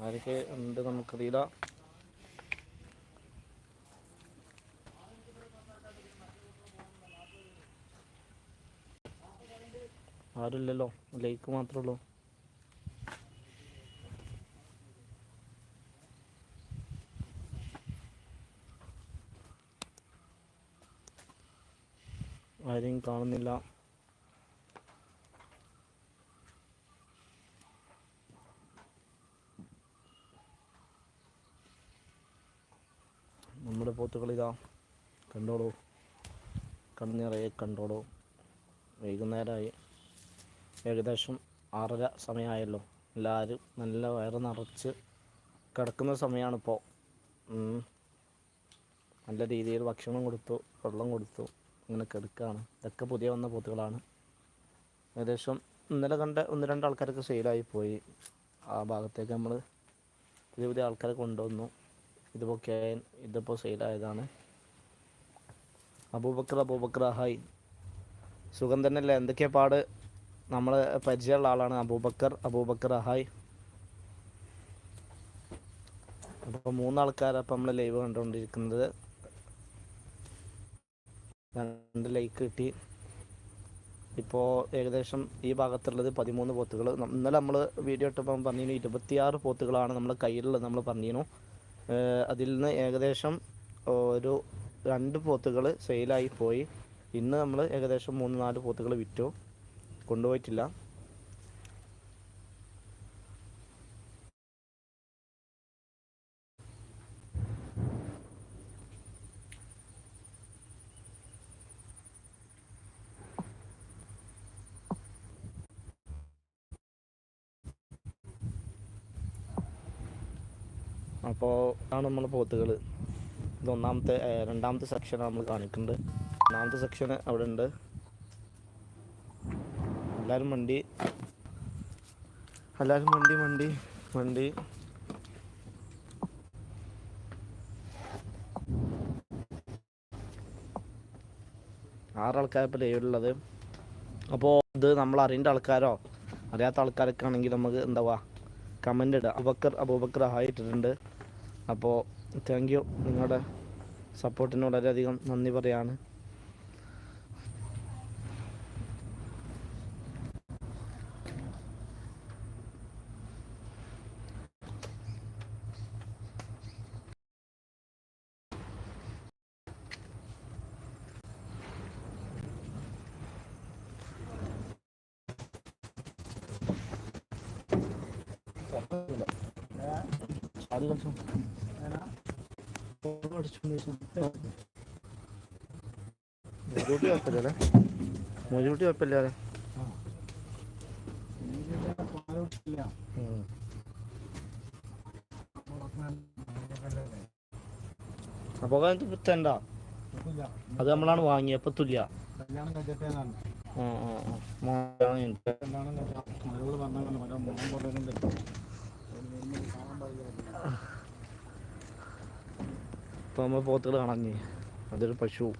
ആരൊക്കെ ഉണ്ട് നമുക്കറിയില്ല ആരുമില്ലല്ലോ? ലൈക്ക് മാത്രമേ ഉള്ളൂ. ആരെയും കാണുന്നില്ല നമ്മുടെ പോത്തുകളിതാ. കണ്ടോളൂ. കണ്ണിറയെ കണ്ടോളൂ. വൈകുന്നേരമായി ഏകദേശം ആറര സമയമായല്ലോ. എല്ലാവരും നല്ല വയറ് നിറച്ച് കിടക്കുന്ന സമയമാണിപ്പോൾ നല്ല രീതിയിൽ ഭക്ഷണം കൊടുത്തു വെള്ളം കൊടുത്തു ഇങ്ങനെ കിടക്കുകയാണ് ഇതൊക്കെ പുതിയ വന്ന പോത്തുകളാണ്. ഏകദേശം ഇന്നലെ കണ്ട ഒന്ന് രണ്ട് ആൾക്കാരൊക്കെ സെയിലായി പോയി. ആ ഭാഗത്തേക്ക് നമ്മൾ പുതിയ പുതിയ ആൾക്കാരെ കൊണ്ടുവന്നു. ഇതിപ്പോൾ കെ ഇതിപ്പോൾ സെയിലായതാണ്. അബൂബക്കർ അബൂബക്കർ ഹായ് സുഖം തന്നെയല്ലേ? എന്തൊക്കെയാ പാട്? നമ്മൾ പരിചയമുള്ള ആളാണ് അബൂബക്കർ അബൂബക്കർ ഹായ് അപ്പോൾ മൂന്നാൾക്കാരാണ് അപ്പോൾ നമ്മൾ ലൈവ് കണ്ടുകൊണ്ടിരിക്കുന്നത്. രണ്ട് ലൈക്ക് കിട്ടി. ഇപ്പോൾ ഏകദേശം ഈ ഭാഗത്തുള്ളത് പതിമൂന്ന് പോത്തുകൾ ഇന്നലെ നമ്മൾ വീഡിയോ ഇട്ടപ്പോൾ പറഞ്ഞിരുന്നു ഇരുപത്തിയാറ് പോത്തുകളാണ് നമ്മൾ കയ്യിലുള്ളത് നമ്മൾ പറഞ്ഞിരുന്നു. അതിൽ നിന്ന് ഏകദേശം ഒരു രണ്ട് പോത്തുകൾ സെയിലായി പോയി. ഇന്ന് നമ്മൾ ഏകദേശം മൂന്ന് നാല് പോത്തുകൾ വിറ്റു. കൊണ്ടുപോയിട്ടില്ല. അപ്പോൾ ആണ് നമ്മൾ പോത്തുകൾ ഇത് ഒന്നാമത്തെ രണ്ടാമത്തെ സെക്ഷനാണ് നമ്മൾ കാണിക്കുന്നുണ്ട് ഒന്നാമത്തെ സെക്ഷന് അവിടെ ഉണ്ട് എല്ലാവരും വണ്ടി. എല്ലാവരും വണ്ടി വണ്ടി വണ്ടി. ആറാൾക്കാർ ഇപ്പോൾ ലൈവിലുള്ളത് അപ്പോൾ ഇത് നമ്മൾ അറിയേണ്ട ആൾക്കാരോ അറിയാത്ത ആൾക്കാരൊക്കെ ആണെങ്കിൽ നമുക്ക് എന്താ കമന്റ് ഇടുക അബക്കർ അബൂബക്കർ ഹായ് ഇട്ടിട്ടുണ്ട്. അപ്പോൾ താങ്ക് യു നിങ്ങളുടെ സപ്പോർട്ടിന് വളരെയധികം നന്ദി പറയാണ്. മോജൂട്ടി കുഴപ്പമില്ലല്ലേ? മോജൂട്ടി കുഴപ്പമില്ലല്ലേ ഉം. അപ്പൊ അത് വിറ്റണ്ട അത് നമ്മളാണ് വാങ്ങിയപ്പോ തുല്യ. ആ ആ ആ. ഇപ്പൊ നമ്മൾ പോത്തുകൾ കാണാൻ അതൊരു പശു.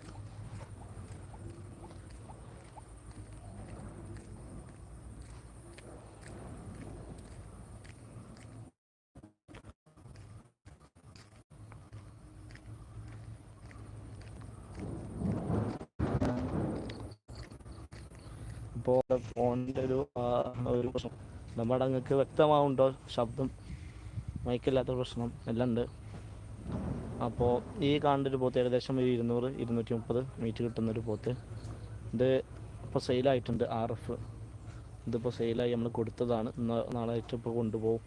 ഇപ്പോൾ ഒരു ഒരു പ്രശ്നം. നമ്മുടെ അങ്ങക്ക് വ്യക്തമാവുണ്ടോ? ശബ്ദം മൈക്കില്ലാത്ത പ്രശ്നം. എല്ലാം ഉണ്ട്. അപ്പോൾ ഈ കാണുന്ന ഒരു പോത്ത് ഏകദേശം ഒരു ഇരുന്നൂറ് ഇരുന്നൂറ്റി മുപ്പത് മീറ്റ് കിട്ടുന്ന ഒരു പോത്ത് ഇത് ഇപ്പോൾ സെയിലായിട്ടുണ്ട് ആർ എഫ് ഇതിപ്പോൾ സെയിലായി നമ്മൾ കൊടുത്തതാണ്. നാളെ ഇപ്പോൾ കൊണ്ടുപോകും.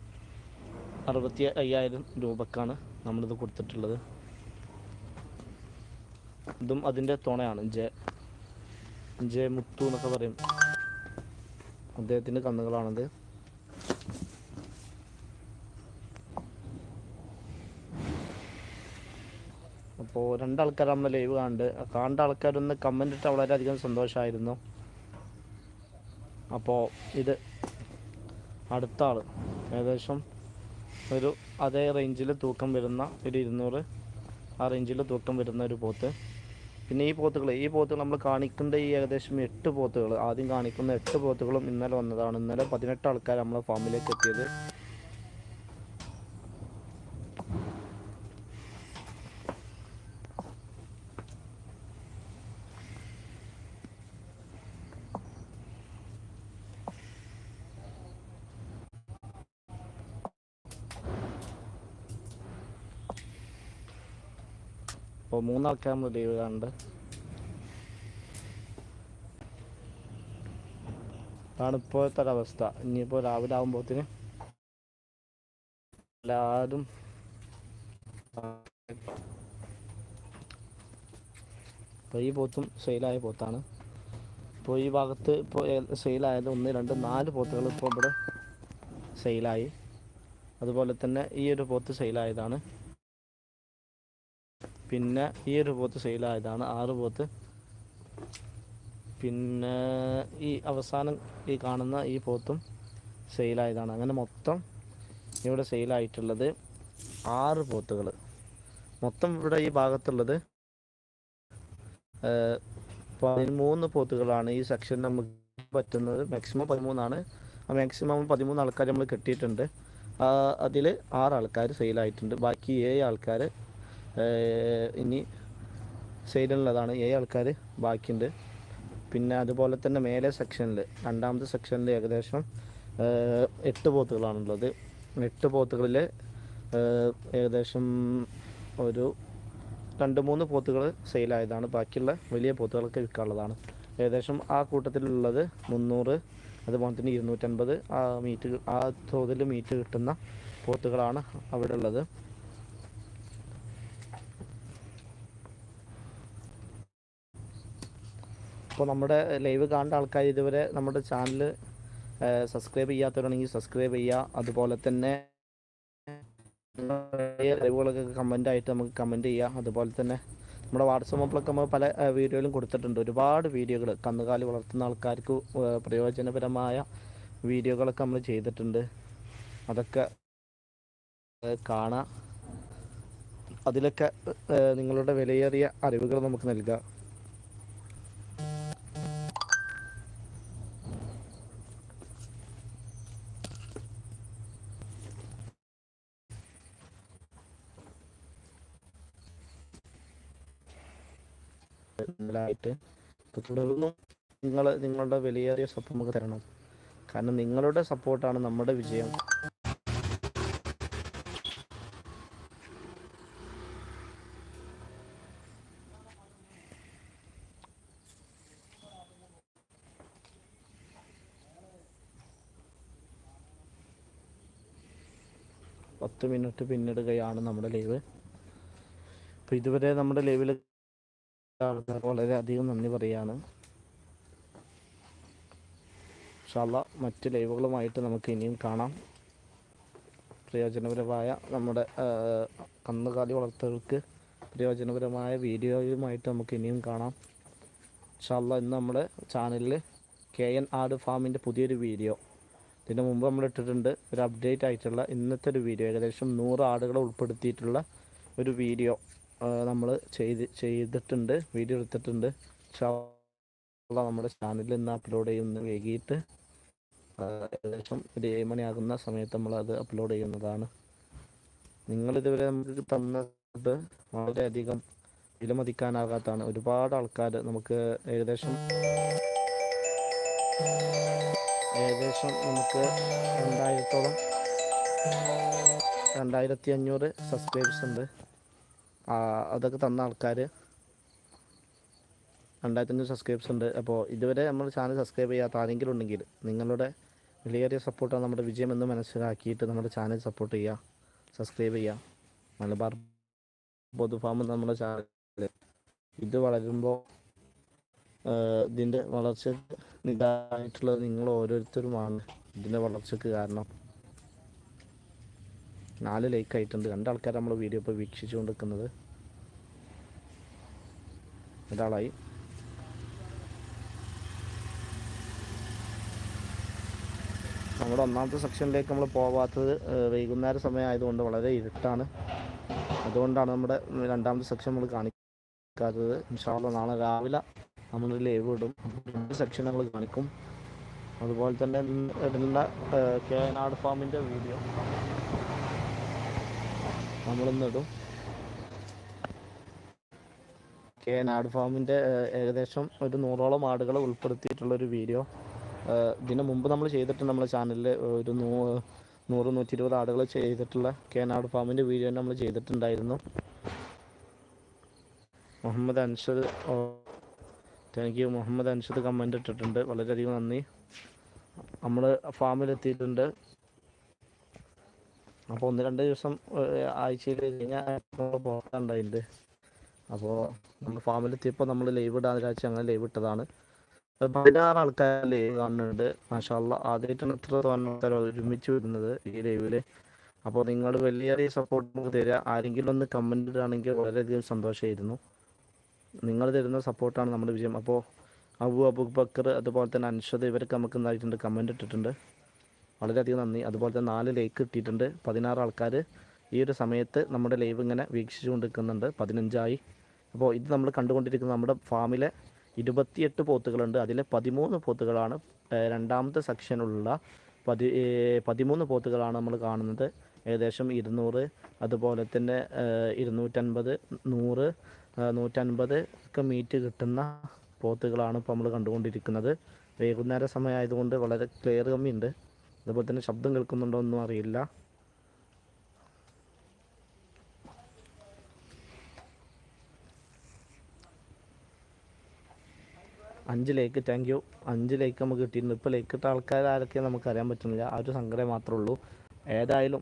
അറുപത്തി അയ്യായിരം രൂപക്കാണ് നമ്മളിത് കൊടുത്തിട്ടുള്ളത്. ഇതും അതിന്റെ തുണയാണ്. ജെ ജെ മുത്തു എന്നൊക്കെ പറയും. അദ്ദേഹത്തിന്റെ കന്നുകളാണിത് അപ്പോൾ രണ്ടാൾക്കാർ അമ്മ ലൈവ് കാണുന്നുണ്ട് കാണേണ്ട ആൾക്കാരൊന്ന് കമന്റ് ഇട്ട് വളരെയധികം സന്തോഷമായിരുന്നു അപ്പോൾ ഇത് അടുത്ത ആൾ ഏകദേശം ഒരു അതേ റേഞ്ചിൽ തൂക്കം വരുന്ന ഒരു ഇരുന്നൂറ് ആ റേഞ്ചിൽ തൂക്കം വരുന്ന ഒരു പോത്ത്. പിന്നെ ഈ പോത്തുകൾ ഈ പോത്തുകൾ നമ്മൾ കാണിക്കേണ്ട ഈ ഏകദേശം എട്ട് പോത്തുകൾ ആദ്യം കാണിക്കുന്ന എട്ട് പോത്തുകളും ഇന്നലെ വന്നതാണ്. ഇന്നലെ പതിനെട്ട് ആൾക്കാർ നമ്മളെ ഫാമിലേക്ക് എത്തിയത്. അപ്പോൾ മൂന്നാൾക്കാർ നമ്മൾ ലീവ് കാണുന്നുണ്ട് അതാണ് ഇപ്പോഴത്തെ ഒരവസ്ഥ ഇനിയിപ്പോൾ രാവിലെ ആകുമ്പോഴത്തേന് എല്ലാവരും അപ്പോൾ ഈ പോത്തും സെയിലായ പോത്താണ്. ഇപ്പോൾ ഈ ഭാഗത്ത് ഇപ്പോൾ സെയിലായത് ഒന്ന് രണ്ട് നാല് പോത്തുകൾ ഇപ്പോൾ ഇവിടെ സെയിലായി അതുപോലെ തന്നെ ഈ ഒരു പോത്ത് സെയിലായതാണ് പിന്നെ ഈ ഒരു പോത്ത് സെയിലായതാണ് ആറ് പോത്ത് പിന്നെ ഈ അവസാനം ഈ കാണുന്ന ഈ പോത്തും സെയിലായതാണ് അങ്ങനെ മൊത്തം ഇവിടെ സെയിലായിട്ടുള്ളത് ആറ് പോത്തുകൾ മൊത്തം ഇവിടെ ഈ ഭാഗത്തുള്ളത് പതിമൂന്ന് പോത്തുകളാണ് ഈ സെക്ഷൻ നമുക്ക് പറ്റുന്നത്. മാക്സിമം പതിമൂന്നാണ്. ആ മാക്സിമം പതിമൂന്ന് ആൾക്കാർ നമ്മൾ കിട്ടിയിട്ടുണ്ട്. അതിൽ ആറ് ആൾക്കാർ സെയിലായിട്ടുണ്ട് ബാക്കി ഏഴ് ആൾക്കാർ ഇനി സൈഡിലുള്ളതാണ് ഏഴ് ആൾക്കാർ ബാക്കിയുണ്ട്. പിന്നെ അതുപോലെ തന്നെ മേലെ സെക്ഷനിൽ രണ്ടാമത്തെ സെക്ഷനിൽ ഏകദേശം എട്ട് പോത്തുകളാണുള്ളത്. എട്ട് പോത്തുകളിൽ ഏകദേശം ഒരു രണ്ട് മൂന്ന് പോത്തുകൾ സെയിലായതാണ്. ബാക്കിയുള്ള വലിയ പോത്തുകളൊക്കെ വിൽക്കാനുള്ളതാണ്. ഏകദേശം ആ കൂട്ടത്തിലുള്ളത് മുന്നൂറ് അതുപോലെ തന്നെ ഇരുന്നൂറ്റൻപത് ആ മീറ്റ് ആ തോതിൽ മീറ്റ് കിട്ടുന്ന പോത്തുകളാണ് അവിടെ ഉള്ളത് അപ്പോൾ നമ്മുടെ ലൈവ് കാണുന്ന ആൾക്കാർ ഇതുവരെ നമ്മുടെ ചാനൽ സബ്സ്ക്രൈബ് ചെയ്യാത്തവരാണെങ്കിൽ സബ്സ്ക്രൈബ് ചെയ്യുക അതുപോലെ തന്നെ ലൈവുകളൊക്കെ കമന്റ് ആയിട്ട് നമുക്ക് കമന്റ് ചെയ്യാം. അതുപോലെ തന്നെ നമ്മുടെ വാട്സപ്പ് ആപ്പിലൊക്കെ നമ്മൾ പല വീഡിയോയിലും കൊടുത്തിട്ടുണ്ട്. ഒരുപാട് വീഡിയോകൾ കന്നുകാലി വളർത്തുന്ന ആൾക്കാർക്ക് പ്രയോജനപരമായ വീഡിയോകളൊക്കെ നമ്മൾ ചെയ്തിട്ടുണ്ട്. അതൊക്കെ കാണാം. അതിലൊക്കെ നിങ്ങളുടെ വിലയേറിയ അറിവുകൾ നമുക്ക് നൽകാം. ായിട്ട് തുടർന്നും നിങ്ങൾ നിങ്ങളുടെ വിലയേറിയ സപ്പോർട്ട് നമുക്ക് തരണം. കാരണം നിങ്ങളുടെ സപ്പോർട്ടാണ് നമ്മുടെ വിജയം. പത്ത് മിനിറ്റ് പിന്നിടുകയാണ് നമ്മുടെ ലൈവ്. അപ്പോൾ ഇതുവരെ നമ്മുടെ ആൾക്കാർ വളരെയധികം നന്ദി പറയാണ്. ഷാള മറ്റ് ലൈവുകളുമായിട്ട് നമുക്ക് ഇനിയും കാണാം. പ്രയോജനപരമായ നമ്മുടെ കന്നുകാലി വളർത്തലുകൾക്ക് പ്രയോജനപരമായ വീഡിയോയുമായിട്ട് നമുക്ക് ഇനിയും കാണാം. ഷാള ഇന്ന് നമ്മുടെ ചാനലിൽ കെ എൻ ആട് ഫാമിന്റെ പുതിയൊരു വീഡിയോ. ഇതിനു മുമ്പ് നമ്മൾ ഇട്ടിട്ടുണ്ട് ഒരു അപ്ഡേറ്റ് ആയിട്ടുള്ള ഇന്നത്തെ ഒരു വീഡിയോ. ഏകദേശം നൂറ് ആടുകളെ ഉൾപ്പെടുത്തിയിട്ടുള്ള ഒരു വീഡിയോ. നമ്മൾ ചെയ്ത് ചെയ്തിട്ടുണ്ട് വീഡിയോ എടുത്തിട്ടുണ്ട്. നമ്മുടെ ചാനലിൽ നിന്ന് അപ്ലോഡ് ചെയ്യുന്ന വൈകിട്ട് ഏകദേശം ഒരു ഏഴ് മണിയാകുന്ന സമയത്ത് നമ്മൾ അത് അപ്ലോഡ് ചെയ്യുന്നതാണ്. നിങ്ങൾ ഇതുവരെ നമുക്ക് തന്നത് വളരെയധികം വിലമതിക്കാനാകാത്തതാണ്. ഒരുപാട് ആൾക്കാർ നമുക്ക് ഏകദേശം ഏകദേശം നമുക്ക് രണ്ടായിരത്തോളം രണ്ടായിരത്തി അഞ്ഞൂറ് സബ്സ്ക്രൈബേഴ്സ് ഉണ്ട്. അതൊക്കെ തന്ന ആൾക്കാർ രണ്ടായിരത്തി അഞ്ഞൂറ് സബ്സ്ക്രൈബേഴ്സ് ഉണ്ട്. അപ്പോൾ ഇതുവരെ നമ്മൾ ചാനൽ സബ്സ്ക്രൈബ് ചെയ്യാത്ത ആരെങ്കിലും ഉണ്ടെങ്കിൽ നിങ്ങളുടെ വിലയേറിയ സപ്പോർട്ടാണ് നമ്മുടെ വിജയം എന്ന് മനസ്സിലാക്കിയിട്ട് നമ്മുടെ ചാനൽ സപ്പോർട്ട് ചെയ്യുക സബ്സ്ക്രൈബ് ചെയ്യുക മലബാർ പൊതുഫാം നമ്മുടെ ചാനൽ ഇത് വളരുമ്പോൾ ഇതിന്റെ വളർച്ച ഇതായിട്ടുള്ളത് നിങ്ങൾ ഓരോരുത്തരുമാണ്. ഇതിന്റെ വളർച്ചയ്ക്ക് കാരണം. നാല് ലൈക്ക് ആയിട്ടുണ്ട്. രണ്ട് ആൾക്കാർ നമ്മൾ വീഡിയോ ഇപ്പോൾ വീക്ഷിച്ചുകൊണ്ട് നിൽക്കുന്നത് ഒരാളായി. നമ്മുടെ ഒന്നാമത്തെ സെക്ഷനിലേക്ക് നമ്മൾ പോവാത്തത് വൈകുന്നേര സമയമായതുകൊണ്ട് വളരെ ഇരുട്ടാണ്. അതുകൊണ്ടാണ് നമ്മുടെ രണ്ടാമത്തെ സെക്ഷൻ നമ്മൾ കാണിക്കാത്തത്. ഇൻഷാള്ള നാളെ രാവിലെ നമ്മൾ ലൈവ് ഇടും. രണ്ട് സെക്ഷൻ നമ്മൾ കാണിക്കും. അതുപോലെ തന്നെ ഇടുന്ന കേനാട് ഫാമിന്റെ വീഡിയോ. നമ്മളിന്ന് ഇടും കെ നാട് ഫാമിന്റെ ഏകദേശം ഒരു നൂറോളം ആടുകളെ ഉൾപ്പെടുത്തിയിട്ടുള്ള ഒരു വീഡിയോ. ഇതിനു മുമ്പ് നമ്മൾ ചെയ്തിട്ടുണ്ട് നമ്മുടെ ചാനലിൽ ഒരു നൂ നൂറ് നൂറ്റി ഇരുപത് ആടുകൾ ചെയ്തിട്ടുള്ള കെ നാട് ഫാമിന്റെ വീഡിയോ നമ്മൾ ചെയ്തിട്ടുണ്ടായിരുന്നു. Muhammad Anshad thank you Muhammad Anshad comment ഇട്ടിട്ടുണ്ട്. വളരെയധികം നന്ദി. നമ്മൾ ഫാമിലെത്തിയിട്ടുണ്ട്. അപ്പോൾ ഒന്ന് രണ്ട് ദിവസം ആഴ്ചയിൽ കഴിഞ്ഞാൽ പുറത്തുണ്ടായിട്ടുണ്ട് അപ്പോൾ നമ്മൾ ഫാമിലെത്തിയപ്പോൾ നമ്മൾ ലൈവ് ഇടാൻ വിചാരിച്ച് അങ്ങനെ ലൈവ് ഇട്ടതാണ്. പതിനാറ് ആൾക്കാർ ലൈവ് കാണുന്നുണ്ട്. മാഷാല്ല ആദ്യമായിട്ടാണ് ഇത്ര തോന്നുന്ന ഒരുമിച്ച് വരുന്നത് ഈ ലൈവിൽ. അപ്പോൾ നിങ്ങൾ വലിയ സപ്പോർട്ട് നമുക്ക് തരിക. ആരെങ്കിലും ഒന്ന് കമന്റ് ഇടുകയാണെങ്കിൽ വളരെയധികം സന്തോഷമായിരുന്നു. നിങ്ങൾ തരുന്ന സപ്പോർട്ടാണ് നമ്മുടെ വിജയം. അപ്പോൾ അബു അബു ബക്കർ അതുപോലെ തന്നെ അൻഷദ് ഇവരൊക്കെ നമുക്ക് എന്തായിട്ടുണ്ട് കമന്റ് ഇട്ടിട്ടുണ്ട്. വളരെയധികം നന്ദി. അതുപോലെ തന്നെ നാല് ലൈക്ക് കിട്ടിയിട്ടുണ്ട്. പതിനാറ് ആൾക്കാർ ഈ ഒരു സമയത്ത് നമ്മുടെ ലൈവ് ഇങ്ങനെ വീക്ഷിച്ചു കൊണ്ടിരിക്കുന്നുണ്ട് പതിനഞ്ചായി. അപ്പോൾ ഇത് നമ്മൾ കണ്ടുകൊണ്ടിരിക്കുന്ന നമ്മുടെ ഫാമിലെ ഇരുപത്തിയെട്ട് പോത്തുകളുണ്ട്. അതിലെ പതിമൂന്ന് പോത്തുകളാണ് രണ്ടാമത്തെ സെക്ഷനുള്ള പതി പതിമൂന്ന് പോത്തുകളാണ് നമ്മൾ കാണുന്നത്. ഏകദേശം ഇരുന്നൂറ്. അതുപോലെ തന്നെ ഇരുന്നൂറ്റൻപത് നൂറ് നൂറ്റൻപത് ഒക്കെ മീറ്റ് കിട്ടുന്ന പോത്തുകളാണ് ഇപ്പോൾ നമ്മൾ കണ്ടുകൊണ്ടിരിക്കുന്നത്. വൈകുന്നേര സമയമായതുകൊണ്ട് വളരെ ക്ലിയർ കമ്മിയുണ്ട് അതുപോലെ തന്നെ ശബ്ദം കേൾക്കുന്നുണ്ടോ ഒന്നും അറിയില്ല. അഞ്ച് ലേക്ക് താങ്ക് യു അഞ്ച് ലേക്ക് നമുക്ക് കിട്ടിയിട്ടുണ്ട് ഇപ്പോൾ ലേക്ക് ഇട്ട ആൾക്കാർ ആരൊക്കെ നമുക്ക് അറിയാൻ പറ്റുന്നില്ല. ആ ഒരു സങ്കടം മാത്രമേ ഉള്ളൂ. ഏതായാലും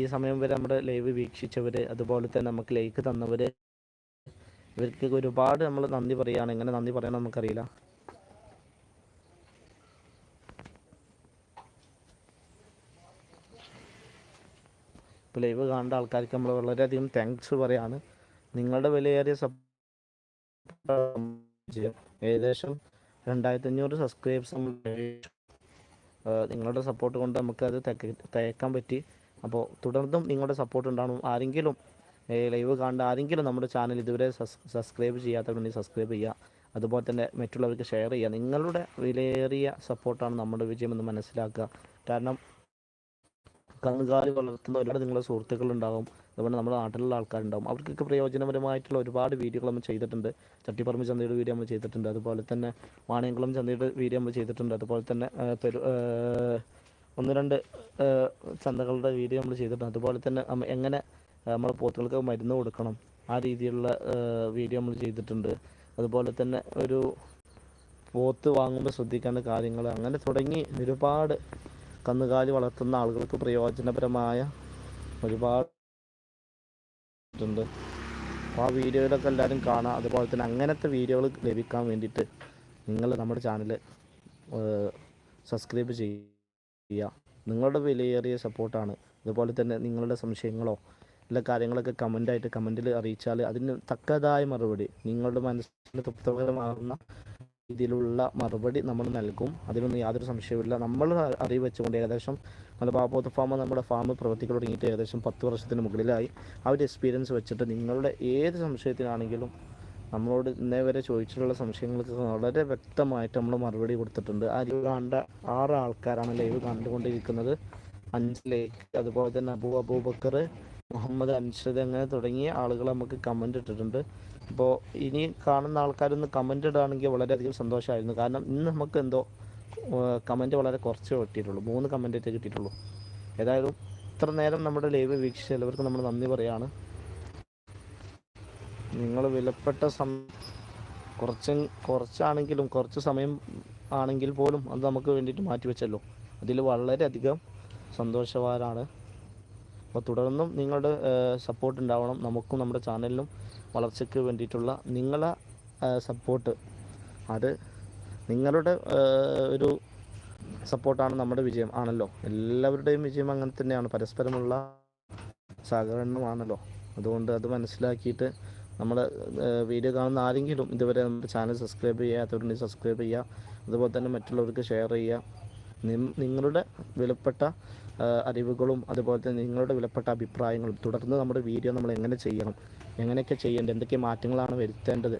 ഈ സമയം വരെ നമ്മുടെ ലൈവ് വീക്ഷിച്ചവർ അതുപോലെ തന്നെ നമുക്ക് ലേക്ക് തന്നവർ ഇവർക്ക് ഒരുപാട് നമ്മൾ നന്ദി പറയുകയാണ് എങ്ങനെ നന്ദി പറയണം നമുക്കറിയില്ല. ഇപ്പോൾ ലൈവ് കാണേണ്ട ആൾക്കാർക്ക് നമ്മൾ വളരെയധികം താങ്ക്സ് പറയാണ്. നിങ്ങളുടെ വിലയേറിയ ഏകദേശം രണ്ടായിരത്തി അഞ്ഞൂറ് സബ്സ്ക്രൈബ്സ് നമ്മൾ. നിങ്ങളുടെ സപ്പോർട്ട് കൊണ്ട് നമുക്കത് തയ്ക്കാൻ പറ്റി. അപ്പോൾ തുടർന്നും നിങ്ങളുടെ സപ്പോർട്ട് ഉണ്ടാകും ആരെങ്കിലും ലൈവ് കാണേണ്ട ആരെങ്കിലും നമ്മുടെ ചാനൽ ഇതുവരെ സബ്സ്ക്രൈബ് ചെയ്യാത്തവരുണ്ടെങ്കിൽ സബ്സ്ക്രൈബ് ചെയ്യുക. അതുപോലെ തന്നെ മറ്റുള്ളവർക്ക് ഷെയർ ചെയ്യുക. നിങ്ങളുടെ വിലയേറിയ സപ്പോർട്ടാണ് നമ്മുടെ വിജയമെന്ന് മനസ്സിലാക്കുക. കാരണം കന്നുകാലി വളർത്തുന്ന ഒരുപാട് നിങ്ങളുടെ സുഹൃത്തുക്കളുണ്ടാവും. അതുപോലെ നമ്മുടെ നാട്ടിലുള്ള ആൾക്കാരുണ്ടാവും. അവർക്കൊക്കെ പ്രയോജനപരമായിട്ടുള്ള ഒരുപാട് വീഡിയോകൾ നമ്മൾ ചെയ്തിട്ടുണ്ട്. ചട്ടിപ്പറമ്പ് ചന്തയുടെ വീഡിയോ നമ്മൾ ചെയ്തിട്ടുണ്ട്. അതുപോലെ തന്നെ വാണിയംകുളം ചന്തയുടെ വീഡിയോ നമ്മൾ ചെയ്തിട്ടുണ്ട്. അതുപോലെ തന്നെ പെരു ഒന്ന് രണ്ട് ചന്തകളുടെ വീഡിയോ നമ്മൾ ചെയ്തിട്ടുണ്ട്. അതുപോലെ തന്നെ എങ്ങനെ നമ്മൾ പോത്തുകൾക്ക് മരുന്ന് കൊടുക്കണം ആ രീതിയിലുള്ള വീഡിയോ നമ്മൾ ചെയ്തിട്ടുണ്ട്. അതുപോലെ തന്നെ ഒരു പോത്ത് വാങ്ങുമ്പോൾ ശ്രദ്ധിക്കേണ്ട കാര്യങ്ങൾ അങ്ങനെ തുടങ്ങി ഒരുപാട് കന്നുകാലി വളർത്തുന്ന ആളുകൾക്ക് പ്രയോജനപരമായ ഒരുപാട് അപ്പോൾ ആ വീഡിയോയിലൊക്കെ എല്ലാവരും കാണാം. അതുപോലെ തന്നെ അങ്ങനത്തെ വീഡിയോകൾ ലഭിക്കാൻ വേണ്ടിയിട്ട് നിങ്ങൾ നമ്മുടെ ചാനൽ സബ്സ്ക്രൈബ് ചെയ്യുക. നിങ്ങളുടെ വിലയേറിയ സപ്പോർട്ടാണ്. അതുപോലെ തന്നെ നിങ്ങളുടെ സംശയങ്ങളോ എല്ലാ കാര്യങ്ങളൊക്കെ കമന്റായിട്ട് കമന്റിൽ അറിയിച്ചാൽ അതിന് തക്കതായ മറുപടി നിങ്ങളുടെ മനസ്സിന് തൃപ്തകരമാകുന്ന രീതിയിലുള്ള മറുപടി നമ്മൾ നൽകും. അതിലൊന്നും യാതൊരു സംശയവുമില്ല. നമ്മൾ അറിവ് വെച്ചുകൊണ്ട് ഏകദേശം മലബാർ ഫാം നമ്മുടെ ഫാം പ്രവർത്തിക്കാൻ തുടങ്ങിയിട്ട് ഏകദേശം പത്ത് വർഷത്തിന് മുകളിലായി. ആ ഒരു എക്സ്പീരിയൻസ് വെച്ചിട്ട് നിങ്ങളുടെ ഏത് സംശയത്തിനാണെങ്കിലും നമ്മളോട് ഇന്നേ വരെ ചോദിച്ചിട്ടുള്ള സംശയങ്ങൾക്ക് വളരെ വ്യക്തമായിട്ട് നമ്മൾ മറുപടി കൊടുത്തിട്ടുണ്ട്. ആ ലൈവ് കണ്ട ആറ് ആൾക്കാരാണ് ലൈവ് കണ്ടുകൊണ്ടിരിക്കുന്നത്. അഞ്ച് ലേക്ക് അതുപോലെ തന്നെ അബൂ അബൂബക്കർ മുഹമ്മദ് അൻഷദ് അങ്ങനെ തുടങ്ങിയ ആളുകൾ നമുക്ക് കമന്റ് ഇട്ടിട്ടുണ്ട്. അപ്പോൾ ഇനി കാണുന്ന ആൾക്കാരൊന്ന് കമന്റ് ഇടുകയാണെങ്കിൽ വളരെയധികം സന്തോഷമായിരുന്നു. കാരണം ഇന്ന് നമുക്ക് എന്തോ കമന്റ് വളരെ കുറച്ച് കിട്ടിയിട്ടുള്ളൂ. മൂന്ന് കമന്റേ കിട്ടിയിട്ടുള്ളൂ. ഏതായാലും ഇത്ര നേരം നമ്മുടെ ലൈവ് വീക്ഷിച്ച എല്ലാവർക്കും നമ്മൾ നന്ദി പറയാണ്. നിങ്ങൾ വിലപ്പെട്ട സം കുറച്ച് കുറച്ചാണെങ്കിലും കുറച്ച് സമയം ആണെങ്കിൽ പോലും അത് നമുക്ക് വേണ്ടിയിട്ട് മാറ്റിവെച്ചല്ലോ അതിൽ വളരെയധികം സന്തോഷവാനാണ്. അപ്പോൾ തുടർന്നും നിങ്ങളുടെ സപ്പോർട്ട് ഉണ്ടാവണം. നമുക്കും നമ്മുടെ ചാനലിനും വളർച്ചയ്ക്ക് വേണ്ടിയിട്ടുള്ള നിങ്ങളെ സപ്പോർട്ട് അത് നിങ്ങളുടെ ഒരു സപ്പോർട്ടാണ് നമ്മുടെ വിജയം. ആണല്ലോ? എല്ലാവരുടെയും വിജയം അങ്ങനെ തന്നെയാണ്. പരസ്പരമുള്ള സഹകരണമാണല്ലോ. അതുകൊണ്ട് അത് മനസ്സിലാക്കിയിട്ട് നമ്മൾ വീഡിയോ കാണുന്ന ആരെങ്കിലും ഇതുവരെ നമ്മുടെ ചാനൽ സബ്സ്ക്രൈബ് ചെയ്യാത്തവരുണ്ടെങ്കിൽ സബ്സ്ക്രൈബ് ചെയ്യുക. അതുപോലെ തന്നെ മറ്റുള്ളവർക്ക് ഷെയർ ചെയ്യുക. നിങ്ങളുടെ വിലപ്പെട്ട അറിവുകളും അതുപോലെ തന്നെ നിങ്ങളുടെ വിലപ്പെട്ട അഭിപ്രായങ്ങളും തുടർന്ന് നമ്മുടെ വീഡിയോ നമ്മൾ എങ്ങനെ ചെയ്യണം എങ്ങനെയൊക്കെ ചെയ്യേണ്ടത് എന്തൊക്കെ മാറ്റങ്ങളാണ് വരുത്തേണ്ടത്